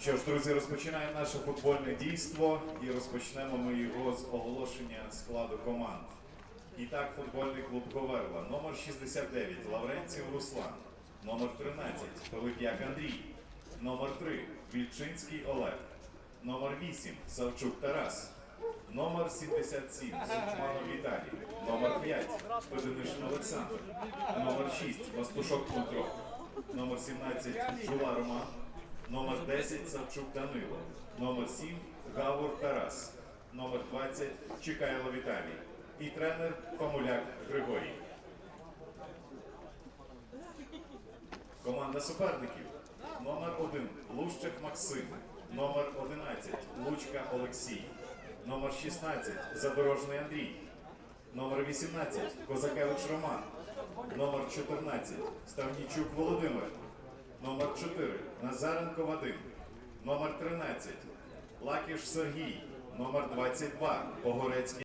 Що ж, друзі, розпочинаємо наше футбольне дійство і розпочнемо ми його з оголошення складу команд. І так, футбольний клуб Говерла, номер 69 Лавренців Руслан, номер 13 Пилип'як Андрій, номер 3 Вільчинський Олег, номер 8 Савчук Тарас, номер 77 Сучманов Віталій, 5 Олександр, номер 6 Пастушок Дмитро, номер 17 Жула Роман, номер 10 Савчук Данило, номер 7 Гавур Тарас, номер 20 Чекайло Віталій і тренер Фамуляк Григорій. Команда суперників. Номер 1 Лущик Максим, номер 11 Лучка Олексій, номер 16 Задорожний Андрій, номер 18 Козакевич Роман, номер 14 Ставнічук Володимир, номер 4 Назаренко Вадим, номер 13 Лакіш Сергій, номер 22 Погорецький